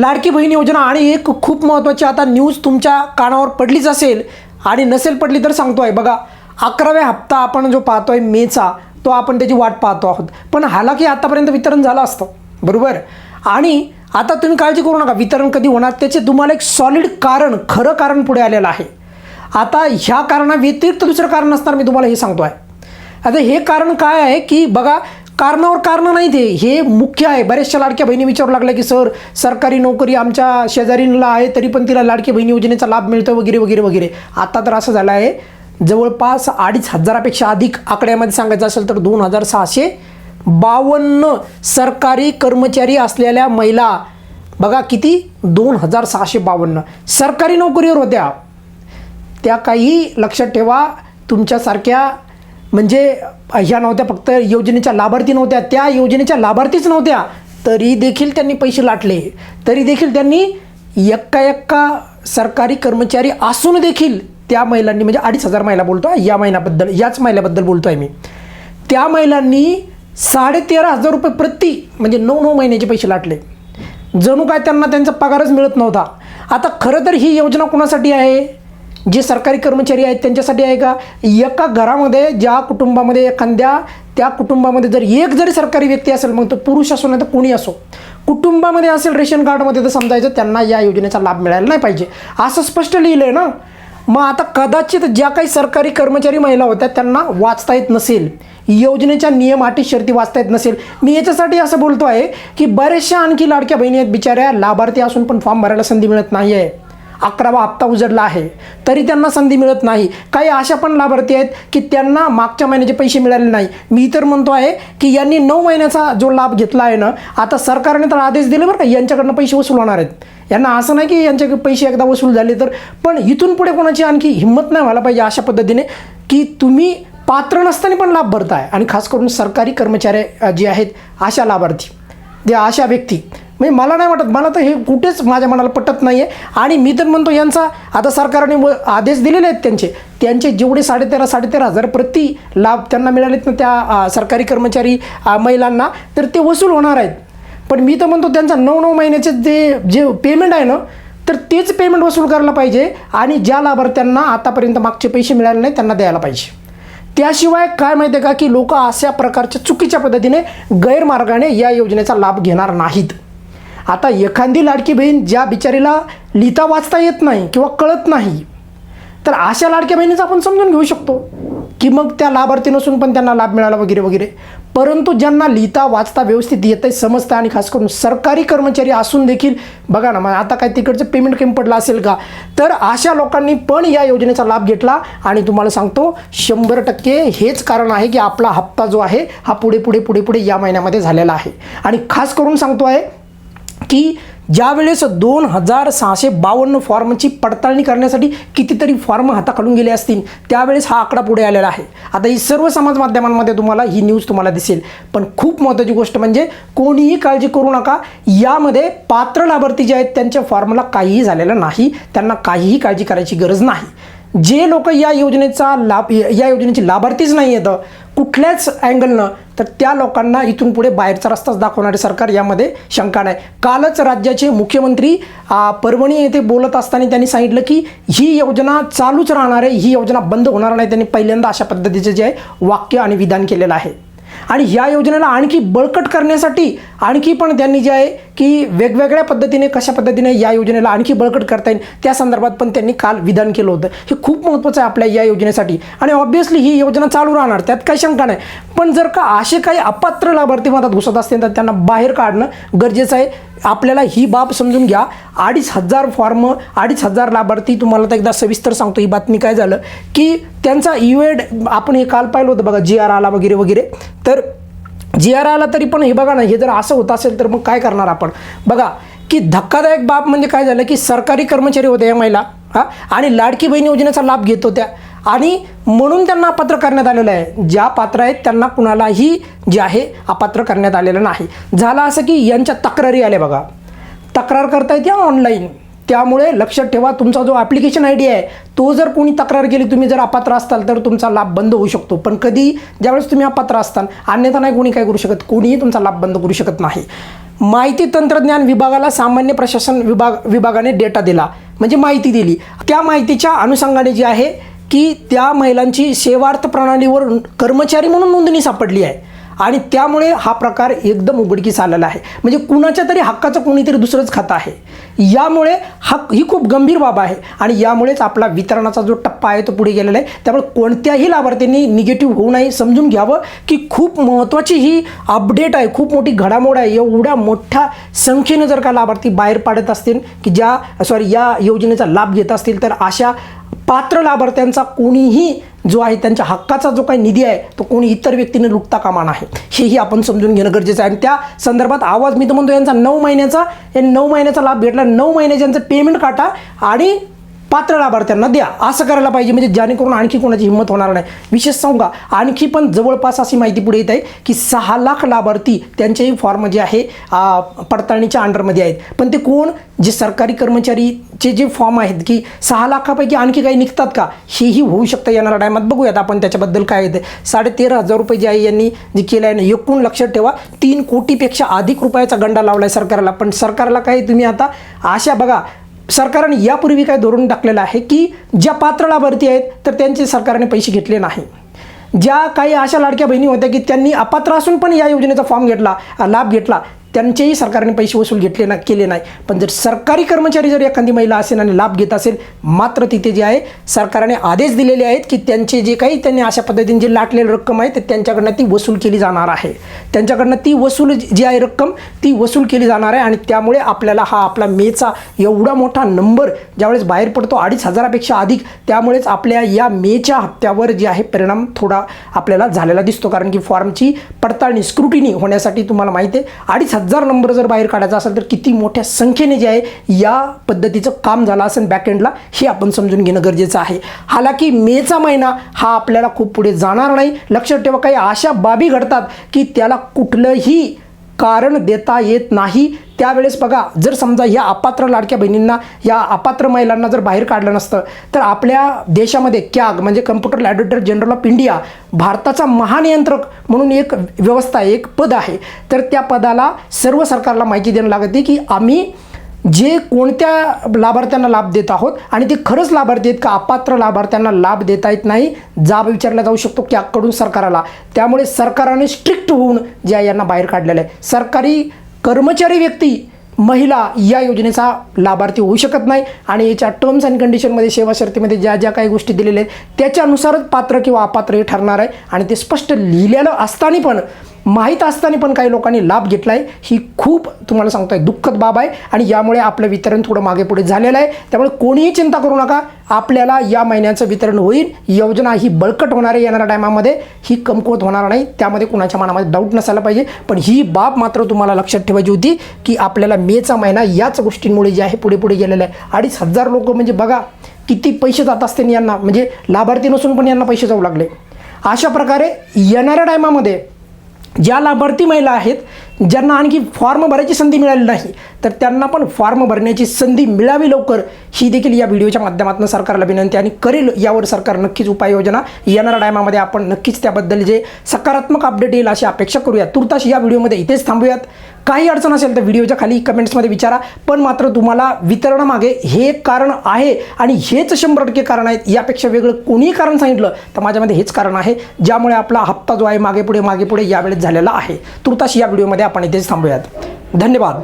लाडकी बहीण योजना आणि एक खूप महत्त्वाची आता न्यूज तुमच्या कानावर पडलीच असेल आणि नसेल पडली तर सांगतो आहे बघा अकराव्या हप्ता आपण जो पाहतो आहे मेचा तो आपण त्याची वाट पाहतो आहोत. पण हालाकी आतापर्यंत वितरण झालं असतं. बरोबर? आणि आता तुम्ही काळजी करू नका वितरण कधी होणार त्याचे तुम्हाला एक सॉलिड कारण खरं कारण पुढे आलेलं आहे. आता ह्या कारणाव्यतिरिक्त दुसरं कारण असणार मी तुम्हाला हे सांगतो आहे आता हे कारण काय आहे की बघा कारणावर कारण नाही ते. हे मुख्य आहे. बऱ्याचशा लाडक्या बहिणी विचारू लागल्या की सर सरकारी नोकरी आमच्या शेजारीला आहे तरी पण तिला लाडकी बहिणी योजनेचा लाभ मिळतो वगैरे वगैरे वगैरे. आता तर असं झालं आहे. जवळपास अडीच हजारापेक्षा अधिक आकड्यामध्ये सांगायचं असेल तर दोन हजार सहाशे बावन्न सरकारी कर्मचारी असलेल्या महिला. बघा किती? दोन हजार सहाशे बावन्न. सरकारी नोकरीवर होत्या. त्या काही लक्षात ठेवा. तुमच्यासारख्या म्हणजे ह्या नव्हत्या फक्त योजनेच्या लाभार्थी नव्हत्या त्या योजनेच्या लाभार्थीच नव्हत्या. तरी देखील त्यांनी पैसे लाटले. तरी देखील त्यांनी एक्का एक्का सरकारी कर्मचारी असून देखील त्या महिलांनी म्हणजे अडीच हजार महिला बोलतो आहे या महिन्याबद्दल याच महिन्याबद्दल बोलतो आहे मी. त्या महिलांनी साडेतेरा हजार रुपये प्रति म्हणजे नऊ नऊ महिन्याचे पैसे लाटले. जणू काय त्यांना त्यांचा पगारच मिळत नव्हता. आता खरं तर ही योजना कुणासाठी आहे? जे सरकारी कर्मचारी आहेत त्यांच्यासाठी आहे का? एका घरामध्ये ज्या कुटुंबामध्ये एखाद्या त्या कुटुंबामध्ये जर एक जरी सरकारी व्यक्ती असेल मग तो पुरुष असो नाही तर कोणी असो कुटुंबामध्ये असेल रेशन कार्डमध्ये तर समजायचं त्यांना या योजनेचा लाभ मिळायला नाही पाहिजे. असं स्पष्ट लिहिलं आहे ना? मग आता कदाचित ज्या काही सरकारी कर्मचारी महिला होत्या त्यांना वाचता येत नसेल. योजनेच्या नियम अटी शर्ती वाचता येत नसेल. मी याच्यासाठी असं बोलतो आहे की बऱ्याचशा आणखी लाडक्या बहिणी आहेत बिचाऱ्या लाभार्थी असून पण फॉर्म भरायला संधी मिळत नाही आहे अकरावा हप्ता उजडला आहे. तरी त्यांना संधी मिळत नाही. काही अशा पण लाभार्थी आहेत की त्यांना मागच्या महिन्याचे पैसे मिळाले नाही. मी तर म्हणतो आहे की यांनी नऊ महिन्याचा जो लाभ घेतला आहे ना आता सरकारने तर आदेश दिले बरं का यांच्याकडनं पैसे वसूल होणार आहेत. यांना असं नाही की यांचे पैसे एकदा वसूल झाले तर पण इथून पुढे कोणाची आणखी हिंमत नाही व्हायला पाहिजे अशा पद्धतीने की तुम्ही पात्र नसताना पण लाभ भरताय. आणि खास करून सरकारी कर्मचारी जे आहेत अशा लाभार्थी. जे अशा व्यक्ती म्हणजे मला नाही वाटत. मला तर हे कुठेच माझ्या मनाला पटत नाही आहे आणि मी तर म्हणतो यांचा आता सरकारने व आदेश दिलेले आहेत त्यांचे. त्यांचे जेवढे साडेतेरा साडेतेरा हजार प्रति लाभ त्यांना मिळालेत ना त्या सरकारी कर्मचारी महिलांना तर ते वसूल होणार आहेत. पण मी तर म्हणतो त्यांचा नऊ नऊ महिन्याचे जे जे पेमेंट आहे ना तर तेच पेमेंट वसूल करायला पाहिजे आणि ज्या लाभार्थ्यांना आतापर्यंत मागचे पैसे मिळाले नाही त्यांना द्यायला पाहिजे. त्याशिवाय काय माहिती आहे का की लोक अशा प्रकारच्या चुकीच्या पद्धतीने गैरमार्गाने या योजनेचा लाभ घेणार नाहीत. आता एखादी लाडकी बहीण ज्या बिचारीला लिहिता वाचता येत नाही किंवा कळत नाही तर अशा लाडक्या बहिणीचं आपण समजून घेऊ शकतो की मग त्या लाभार्थी नसून पण त्यांना लाभ मिळाला वगैरे वगैरे. परंतु ज्यांना लिहिता वाचता व्यवस्थित येत आहे समजतं आणि खास करून सरकारी कर्मचारी असून देखील बघा ना मग आता काय तिकडचं पेमेंट कमी पडलं असेल का? तर अशा लोकांनी पण या योजनेचा लाभ घेतला आणि तुम्हाला सांगतो शंभर टक्के हेच कारण आहे की आपला हप्ता जो आहे हा पुढे पुढे पुढे पुढे या महिन्यामध्ये झालेला आहे. आणि खास करून सांगतो आहे की ज्यावेळेस दोन हजार सहाशे बावन्न फॉर्मची पडताळणी करण्यासाठी कितीतरी फॉर्म हाताखालून गेले असतील त्यावेळेस हा आकडा पुढे आलेला आहे. आता ही सर्व समाज माध्यमांमध्ये तुम्हाला ही न्यूज तुम्हाला दिसेल. पण खूप महत्त्वाची गोष्ट म्हणजे कोणीही काळजी करू नका. यामध्ये पात्र लाभार्थी जे आहेत त्यांच्या फॉर्मला काहीही झालेलं नाही. त्यांना काहीही काळजी करायची गरज नाही. जे लोक या योजनेचा लाभ या योजनेची लाभार्थीच नाही येतं कुठल्याच अँगलनं तर त्या लोकांना इथून पुढे बाहेरचा रस्ताच दाखवणारे सरकार यामध्ये शंका नाही. कालच राज्याचे मुख्यमंत्री परभणी येथे बोलत असताना त्यांनी सांगितलं की ही योजना चालूच राहणार आहे ही योजना बंद होणार नाही त्यांनी पहिल्यांदा अशा पद्धतीचे जे आहे वाक्य आणि विधान केलेलं आहे. आणि या योजनेला आणखी बळकट करण्यासाठी आणखी पण त्यांनी जे आहे की वेगवेगळ्या पद्धतीने कशा पद्धतीने या योजनेला आणखी बळकट करता येईल त्या संदर्भात पण त्यांनी काल विधान केलं होतं. हे खूप महत्त्वाचं आहे आपल्या या योजनेसाठी. आणि ऑब्व्हियसली ही योजना चालू राहणार त्यात काही शंका नाही. पण जर का असे काही अपात्र लाभार्थी मधात घुसत असतील तर त्यांना बाहेर काढणं गरजेचं आहे. आपल्याला ही बाब समजून घ्या. अडीच हजार फॉर्म अडीच हजार लाभार्थी तुम्हाला तर एकदा सविस्तर सांगतो. ही बातमी काय झालं? की त्यांचा इवेड आपण हे काल पाहिलं होतं बघा जी आर आला वगैरे वगैरे. तर जी आर आला तरी पण हे बघा ना हे जर असं होत असेल तर मग काय करणार आपण? बघा की धक्कादायक बाब म्हणजे काय झालं की सरकारी कर्मचारी होत्या या महिला हा? आणि लाडकी बहीण योजनेचा लाभ घेत होत्या. आणि म्हणून त्यांना अपात्र करण्यात आलेलं आहे. ज्या पात्र आहेत त्यांना कुणालाही जे आहे अपात्र करण्यात आलेलं नाही. झालं असं की यांच्या तक्रारी आल्या बघा. तक्रार करता येते ऑनलाईन त्यामुळे लक्षात ठेवा तुमचा जो ॲप्लिकेशन आय डी आहे तो जर कोणी तक्रार केली तुम्ही जर अपात्र असताल तर तुमचा लाभ बंद होऊ शकतो. पण कधी ज्यावेळेस तुम्ही अपात्र असताल अन्यथा नाही कोणी काय करू शकत कोणीही तुमचा लाभ बंद करू शकत नाही. माहिती तंत्रज्ञान विभागाला सामान्य प्रशासन विभाग विभागाने डेटा दिला म्हणजे माहिती दिली. त्या माहितीच्या अनुषंगाने जी आहे की त्या महिलांची सेवार्थ प्रणालीवर कर्मचारी म्हणून नोंदणी सापडली आहे. आणि त्यामुळे हा प्रकार एकदम उघडकीस आलेला आहे. म्हणजे कुणाच्या तरी हक्काचं कोणीतरी दुसरंच खातं आहे. यामुळे हक्क ही खूप गंभीर बाब आहे आणि यामुळेच आपला वितरणाचा जो टप्पा आहे तो पुढे गेलेला आहे. त्यामुळे कोणत्याही लाभार्थ्यांनी निगेटिव्ह होऊ नये समजून घ्यावं की खूप महत्त्वाची ही अपडेट आहे खूप मोठी घडामोड आहे. एवढ्या मोठ्या संख्येनं जर का लाभार्थी बाहेर पाडत असतील की ज्या सॉरी या योजनेचा लाभ घेत असतील तर अशा पात्र लाभार्थ्यांचा कोणीही जो आहे त्यांच्या हक्काचा जो काही निधी आहे तो कोणी इतर व्यक्तीने लुटता कामा नाही हेही आपण समजून घेणं गरजेचं आहे. आणि त्या संदर्भात आवाज मी तर म्हणतो यांचा नऊ महिन्याचा या नऊ महिन्याचा लाभ भेटला. नऊ महिन्याचे यांचं पेमेंट काटा आणि पात्र लाभार्थ्यांना द्या. असं करायला पाहिजे म्हणजे जेणेकरून आणखी कोणाची हिंमत होणार नाही. विशेष सांगू का आणखी पण जवळपास अशी माहिती पुढे येत आहे की सहा लाख लाभार्थी त्यांचेही फॉर्म जे आहे पडताळणीच्या अंडरमध्ये आहेत. पण ते कोण? जे सरकारी कर्मचारीचे जे फॉर्म आहेत की सहा लाखापैकी आणखी काही निघतात का? हेही होऊ शकतं. येणाऱ्या टायमात बघूयात आपण त्याच्याबद्दल काय येते. साडे तेरा हजार रुपये जे आहे यांनी जे केलं आहे ना एकूण लक्षात ठेवा. तीन कोटीपेक्षा अधिक रुपयाचा गंडा लावला आहे सरकारला. पण सरकारला काय तुम्ही आता? आशा बघा सरकारने यापूर्वी काय धोरण टाकलेलं आहे की ज्या पात्र लाभार्थी आहेत तर त्यांचे सरकारने पैसे घेतले नाही. ज्या काही अशा लाडक्या बहिणी होत्या की त्यांनी अपात्र असून पण या योजनेचा फॉर्म घेतला लाभ घेतला त्यांचेही सरकारने पैसे वसूल घेतले ना केले नाही. पण जर सरकारी कर्मचारी जर एखादी महिला असेल आणि लाभ घेत असेल मात्र तिथे जे आहे सरकारने आदेश दिलेले आहेत की त्यांचे जे काही त्यांनी अशा पद्धतीने जे लाटलेली रक्कम आहे तर त्यांच्याकडनं ती वसूल केली जाणार आहे. त्यांच्याकडनं ती वसूल जी आहे रक्कम ती वसूल केली जाणार आहे आणि त्यामुळे आपल्याला हा आपला मेचा एवढा मोठा नंबर ज्यावेळेस बाहेर पडतो अडीच हजारापेक्षा अधिक त्यामुळेच आपल्या या मेच्या हप्त्यावर जे आहे परिणाम थोडा आपल्याला झालेला दिसतो. कारण की फॉर्मची पडताळणी स्क्रुटिनी होण्यासाठी तुम्हाला माहिती आहे अडीच हजार नंबर जर बाहेर काढायचा असेल तर किती मोठ्या संख्येने जे आहे या पद्धतीचं काम झालं असेल बॅकएंडला हे आपण समजून घेणं गरजेचं आहे. हालाकी मेचा महिना हा आपल्याला खूप पुढे जाणार नाही. लक्षात ठेवा काही अशा बाबी घडतात की त्याला कुठलंही कारण देता येत नाही. त्यावेळेस बघा जर समजा या अपात्र लाडक्या बहिणींना या अपात्र महिलांना जर बाहेर काढलं नसतं तर आपल्या देशामध्ये कॅग म्हणजे computer auditor general of India भारताचा महानियंत्रक म्हणून एक व्यवस्था आहे एक पद आहे. तर त्या पदाला सर्व सरकारला माहिती देणं लागते की आम्ही जे कोणत्या लाभार्थ्यांना लाभ देत आहोत आणि ते खरंच लाभार्थी आहेत का अपात्र लाभार्थ्यांना लाभ देता येत नाही जाब विचारला जाऊ शकतो कॅगकडून सरकाराला. त्यामुळे सरकाराने स्ट्रिक्ट होऊन ज्या यांना बाहेर काढलेलं आहे. सरकारी कर्मचारी व्यक्ती महिला या योजनेचा लाभार्थी होऊ शकत नाही. आणि याच्या टर्म्स अँड कंडिशनमध्ये सेवा शर्तीमध्ये ज्या ज्या काही गोष्टी दिलेल्या आहेत त्याच्यानुसारच पात्र किंवा अपात्र हे ठरणार आहे. आणि ते स्पष्ट लिहिलेलं असताना पण माहीत असताना पण काही लोकांनी लाभ घेतला आहे ही खूप तुम्हाला सांगतोय दुःखद बाब आहे. आणि यामुळे आपलं वितरण थोडं मागे पुढे झालेलं आहे. त्यामुळे कोणीही चिंता करू नका. आपल्याला या महिन्याचं वितरण होईल. योजना ही बळकट होणार आहे येणाऱ्या टायमामध्ये. ही कमकुवत होणार नाही. त्यामध्ये कुणाच्या मनामध्ये डाऊट नसायला पाहिजे. पण ही बाब मात्र तुम्हाला लक्षात ठेवायची होती की आपल्याला मेचा महिना याच गोष्टींमुळे जे आहे पुढे पुढे गेलेलं आहे. अडीच हजार लोक म्हणजे बघा किती पैसे जात असतील यांना. म्हणजे लाभार्थी नसून पण यांना पैसे जाऊ लागले. अशा प्रकारे येणाऱ्या टायमामध्ये ज्या लाभार्थी महिला आहेत ज्यांना आणखी फॉर्म भरायची संधी मिळाली नाही तर त्यांना पण फॉर्म भरण्याची संधी मिळावी लवकर ही देखील या व्हिडिओच्या माध्यमातून सरकारला विनंती आणि करेल यावर सरकार नक्कीच उपाययोजना. येणाऱ्या टायमामध्ये आपण नक्कीच त्याबद्दल जे सकारात्मक अपडेट येईल अशी अपेक्षा करूया. तुर्तास या व्हिडिओमध्ये इथेच थांबूयात. काही अडचण असेल तर व्हिडिओच्या खाली कमेंट्समध्ये विचारा. पण मात्र तुम्हाला वितरणामागे हे एक कारण आहे आणि हेच शंभर टक्के कारण आहेत. यापेक्षा वेगळं कोणीही कारण सांगितलं तर माझ्यामध्ये हेच कारण आहे. ज्यामुळे आपला हप्ता जो आहे मागे पुढे मागे पुढे यावेळेस झालेला आहे. तुर्तास या व्हिडिओमध्ये आपण इथेच थांबूयात. धन्यवाद.